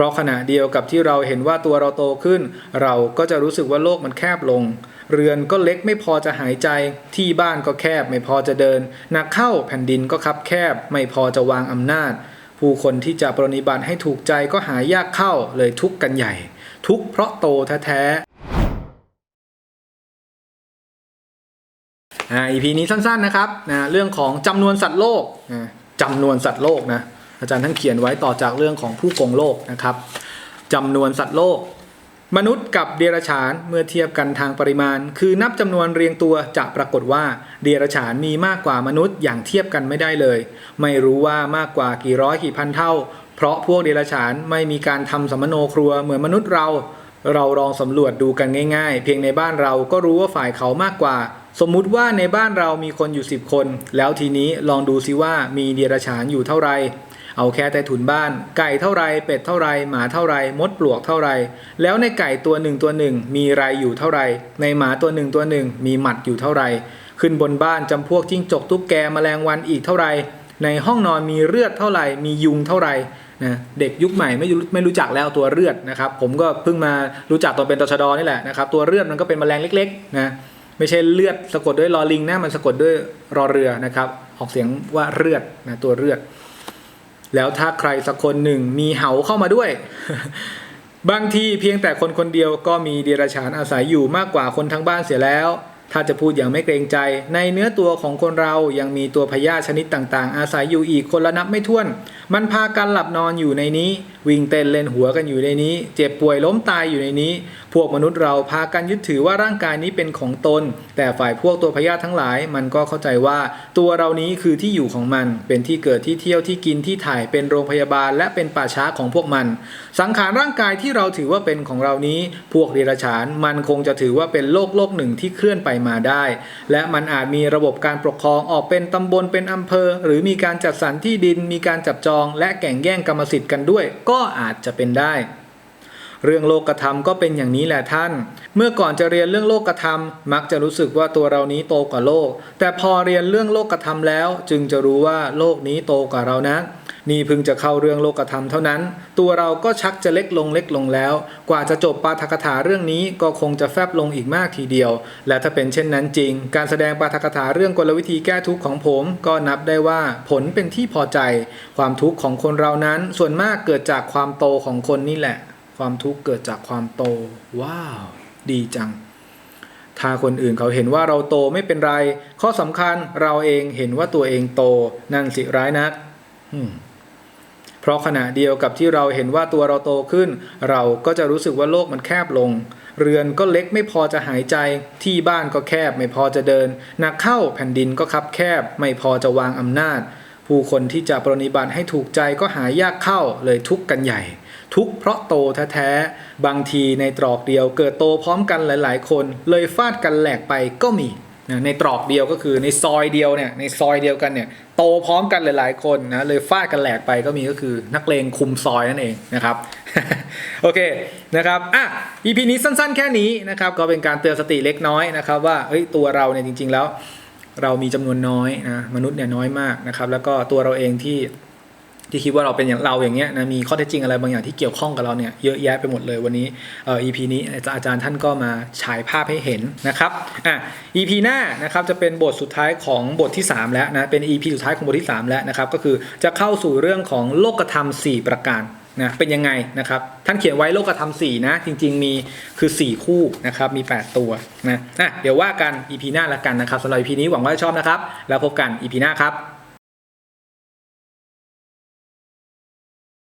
ราะขณะเดียวกับที่เราเห็นว่าตัวเราโตขึ้น เราก็จะรู้สึกว่าโลกมันแคบลง เรือนก็เล็กไม่พอจะหายใจ ที่บ้านก็แคบไม่พอจะเดินหนักเข้าแผ่นดินก็คับแคบ ไม่พอจะวางอำนาจ ผู้คนที่จะปรนนิบัติให้ถูกใจก็หายากเข้าเลยทุกกันใหญ่ ทุกเพราะโตแท้ๆอ่า EP นี้สั้นๆนะครับนะเรื่องของจำนวนสัตว์โลกนะจำนวนสัตว์โลกนะ อาจารย์ท่านเขียนไว้ต่อจากเรื่องของผู้กงโลกนะครับจำนวนสัตว์โลก มนุษย์กับเดรัจฉานเมื่อเทียบกันทางปริมาณ คือนับจำนวนเรียงตัวจะปรากฏว่าเดรัจฉานมีมากกว่ามนุษย์อย่างเทียบกันไม่ได้เลย ไม่รู้ว่ามากกว่ากี่ร้อยกี่พันเท่า เพราะพวกเดรัจฉานไม่มีการทำสมมโนครัวเหมือนมนุษย์เราเราลองสำรวจดูกันง่ายๆ เพียงในบ้านเราก็รู้ว่าฝ่ายเขามากกว่า สมมุติว่าในบ้านเรามีคนอยู่ 10 คน แล้วทีนี้ลองดูซิว่ามีเดรัจฉานอยู่เท่าไหร่เอาแค่ใต้ถุนบ้าน ไก่เท่าไรเป็ดเท่าไรหมาเท่าไรมดปลวกเท่าไรแล้วในไก่ตัวหนึ่งตัวหนึ่งมีไรอยู่เท่าไร ในหมาตัวหนึ่งตัวหนึ่งมีหมัดอยู่เท่าไร ขึ้นบนบ้านจำพวกจิ้งจกตุ๊กแกแมลงวันอีกเท่าไร ในห้องนอนมีเลือดเท่าไรมียุงเท่าไรนะเด็กยุคใหม่ไม่รู้ไม่รู้จักแล้วตัวเลือดนะครับผมก็เพิ่งมารู้จักตอนเป็นตชดนี่แหละนะครับตัวเลือดมันก็เป็นแมลงเล็กๆนะ ไม่ใช่เลือดสะกดด้วยลอลิงนะมันสะกดด้วยรอเรือนะครับ ออกเสียงว่าเลือดนะตัวเลือด แล้วถ้าใครสักคนหนึ่งมีเหาเข้ามาด้วย บางทีเพียงแต่คนคนเดียวก็มีเดรัจฉานอาศัยอยู่มากกว่าคนทั้งบ้านเสียแล้ว ถ้าจะพูดอย่างไม่เกรงใจ ในเนื้อตัวของคนเรายังมีตัวพยาธิชนิดต่างๆ อาศัยอยู่อีกคนละนับไม่ถ้วน มันพากันหลับนอนอยู่ในนี้ วิ่งเต้นเล่นหัวกันอยู่ในนี้ เจ็บป่วยล้มตายอยู่ในนี้ พวกมนุษย์เราพากันยึดถือว่าร่างกายนี้เป็นของตน แต่ฝ่ายพวกตัวพยาธิทั้งหลาย มันก็เข้าใจว่าตัวเรานี้คือที่อยู่ของมัน เป็นที่เกิดที่เที่ยวที่กินที่ถ่ายเป็นโรงพยาบาล และเป็นป่าช้าของพวกมัน สังขารร่างกายที่เราถือว่าเป็นของเรานี้ พวกเดรัจฉาน มันคงจะถือว่าเป็นโลกโลกหนึ่งที่เคลื่อนไปมาได้ และมันอาจมีระบบการปกครองออกเป็นตำบลเป็นอำเภอ หรือมีการจัดสรรที่ดิน มีการจับจอง และแก่งแย่งกรรมสิทธิ์กันด้วยก็อาจจะเป็นได้ เรื่องโลกธรรมก็เป็นอย่างนี้แหละท่าน เมื่อก่อนจะเรียนเรื่องโลกธรรม มักจะรู้สึกว่าตัวเรานี้โตกว่าโลก แต่พอเรียนเรื่องโลกธรรมแล้ว จึงจะรู้ว่าโลกนี้โตกว่าเรานะ นี่พิ่งจะเข้าเรื่องโลกธรรมเท่านั้น ตัวเราก็ชักจะเล็กลงเล็กลงแล้ว กว่าจะจบปาฐกถาเรื่องนี้ก็คงจะแฟบลงอีกมากทีเดียว และถ้าเป็นเช่นนั้นจริง การแสดงปาฐกถาเรื่องกลวิธีแก้ทุกข์ของผม ก็นับได้ว่าผลเป็นที่พอใจ ความทุกข์ของคนเรานั้นส่วนมากเกิดจากความโตของคนนี่แหละ ความทุกข์เกิดจากความโต ว้าว ดีจังถ้าคนอื่นเขาเห็นว่าเราโตไม่เป็นไร ข้อสำคัญเราเองเห็นว่าตัวเองโต นั่นสิร้ายนักอืม ราะขณะเดียวกับที่เราเห็นว่าตัวเราโตขึ้น เราก็จะรู้สึกว่าโลกมันแคบลง เรือนก็เล็กไม่พอจะหายใจ ที่บ้านก็แคบไม่พอจะเดินหนักเข้าแผ่นดินก็คับแคบ ไม่พอจะวางอำนาจ ผู้คนที่จะปรนนิบัติให้ถูกใจก็หายากเข้าเลยทุกกันใหญ่ ทุกเพราะโตแท้ๆบางทีในตรอกเดียวเกิดโตพร้อมกันหลาย ๆ คน เลยฟาดกันแหลกไปก็มี ในตรอกเดียวก็คือในซอยเดียวเนี่ยในซอยเดียวกันเนี่ยโตพร้อมกันหลายๆคนนะเลยฟาดกันแหลกไปก็มีก็คือนักเลงคุมซอยนั่นเองนะครับโอเคนะครับอะ EP นี้สั้นๆ แค่นี้นะครับก็เป็นการเตือนสติเล็กน้อยนะครับว่าเฮ้ยตัวเราเนี่ยจริง ๆ แล้ว เรามีจำนวนน้อยนะมนุษย์เนี่ยน้อยมากนะครับแล้วก็ตัวเราเองที่ ที่คิดว่าเราเป็นอย่างเราอย่างเงี้ยนะมีข้อเท็จจริงอะไรบางอย่างที่เกี่ยวข้องกับเราเนี่ยเยอะแยะไปหมดเลยวันนี้เอ่อ EP นี้อาจารย์ท่านก็มาฉายภาพให้เห็นนะครับอะ EP หน้านะครับจะเป็นบทสุดท้ายของบทที่ 3 แล้วนะเป็น EP สุดท้ายของบทที่ 3 แล้วนะครับก็คือจะเข้าสู่เรื่องของโลกธรรม 4 ประการนะเป็นยังไงนะครับท่านเขียนไว้โลกธรรม4นะจริง ๆ มีคือ 4 คู่นะครับมี 8 ตัวนะอะเดี๋ยวว่ากัน EP หน้าละกันนะครับสำหรับ EP นี้หวังว่าจะชอบนะครับ แล้วพบกัน EP หน้าครับ